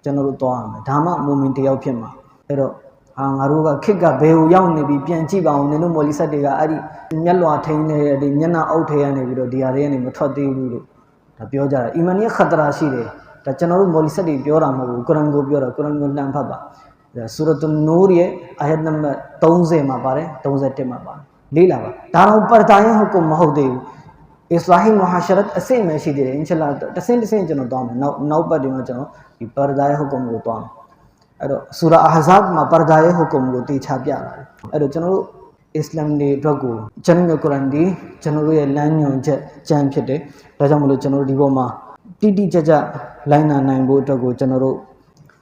ကျွန်တော်တို့သွားရမယ်ဒါမှမူမင်တယောက်ဖြစ်မှာအဲ့တော့အာငါတို့ကခစ်ကဘယ်ကိုရောက်နေပြီပြန်ကြည့်ပါအောင်နင်တို့မော်လီဆက်တွေကအဲ့ဒီမျက်လွှာထိန်းနေတဲ့ဒီမျက်နှာအုပ်ထဲကနေပြီးတော့ဒီဟာတွေကနေမထွက်သေးဘူးလို့ဒါပြောကြတာအီမန်နီယခတရာရှိတယ်ဒါကျွန်တော်တို့မော်လီဆက်တွေပြောတာမဟုတ်ဘူးကုရ်အန်ကိုပြောတာကုရ်အန်ကိုလှမ်းဖတ်ပါဒါ ဆူရတ်နူရ်ရဲ့အာယတ်နံပါတ်30မှာပါတယ်31မှာပါတယ်လေးလာပါဒါတော့ပရဒါရဲ့ဟုတ်ကမဟုတ်သေးဘူးအစ္စလာဟီမဟာရှရတ်အစိမ့်မရှိသေးတယ်အင်ရှလာတဆင့်တဆင့်ကျွန်တော်သွားမယ်နောက်နောက်ပတ်တွေမှာကျွန်တော်ဒီပရဒါရဲ့ဟုတ်ကကိုသွားမယ်အဲ့တော့ဆူရာအာဟဇာဘ်မှာပရဒါရဲ့ဟုတ်ကကိုတေချာပြလာတယ်အဲ့တော့ကျွန်တော်တို့အစ္စလာမ်တွေအတွက်ကိုကျွန်တော်ရဲ့ကုရ်အန်ဒီကျွန်တော်တို့ရဲ့လမ်းညွှန်ချက်ကြံဖြစ်တယ်ဒါကြောင့်မလို့ကျွန်တော်တို့ဒီပေါ်မှာတိတိကျကျလိုင်းနာနိုင်ဖို့အတွက်ကိုကျွန်တော်တို့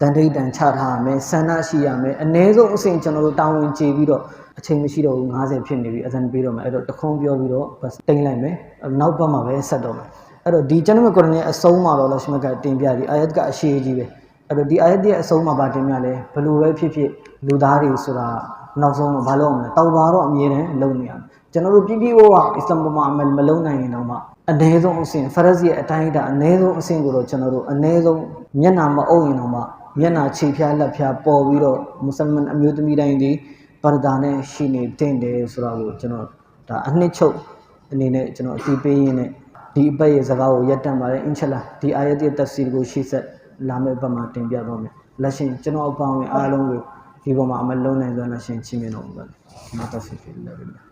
တန်တိတ်တန်ချထားရမယ်ဆန္ဒရှိရမယ်အ ਨੇ ဆုံးအဆင့်ကျွန်တော်တို့တာဝန်ကျေပြီးတော့အချိန်မရှိတော့ဘူး90ဖြစ်နေပြီအစံပေးတော့မယ်အဲ့တော့တခုံးပြောပြီးတော့တိန်လိုက်မယ်နောက်ပတ်မှာပဲဆက်တော့မယ်အဲ့တော့ဒီကျွန်တော်ရဲ့ကုရ်အန်ရဲ့အဆုံးမှာတော့လောရှမတ်ကတင်ပြဒီအာယတ်ကအရှိကြီးပဲအဲ့တော့ဒီအာယတ်ရဲ့အဆုံးမှာဗာတင်ပြလဲဘယ်လိုပဲဖြစ်ဖြစ်လူသားတွေဆိုတာနောက်ဆုံးတော့ဘာလုပ်အောင်လဲတောက်ပါတော့အမြဲတမ်းလုပ်နေရတယ်ကျွန်တော်တို့ပြပြဝဝအစ္စလာမ်ပေါ်မှာအမမလုံးနိုင်ရင်တော့မှအ ਨੇ ဆုံးအဆင့်ဖရဇ်ရဲ့အတိုင်းအတာအ ਨੇ ဆုံးအဆင့်ကိုတော့ကျွန်တော်တို့အ ਨੇ ဆုံးမျက်နှာမအုပ်ရင်တော့မှ မျက်နှာခြေဖြားလက်ဖြားပေါ်ပြီးတော့မွတ်စလမန်အမျိုးသမီးတိုင်းဒီပရဒါနဲ့ရှိနေတင်တယ်ဆိုတော့ကိုကျွန်တော်ဒါအနှစ်ချုပ်အနေနဲ့ကျွန်တော်အတီးပေးရင်းနဲ့ဒီအပတ်ရဲ့စကားကိုရပ်တန့်ပါတယ်အင်ချလာဒီအာယတ်ရဲ့တဖ်စီကိုရှေ့ဆက်လာမယ့်ဘက်မှာတင်ပြတော့မယ်လက်ရှင်ကျွန်တော်အပေါင်းဝင်အားလုံးကိုဒီပေါ်မှာအမလုံးနိုင်စွာလက်ရှင်ချင်းမြင်တော်မူပါလေ။မာတဖီဖီလာဘီလာ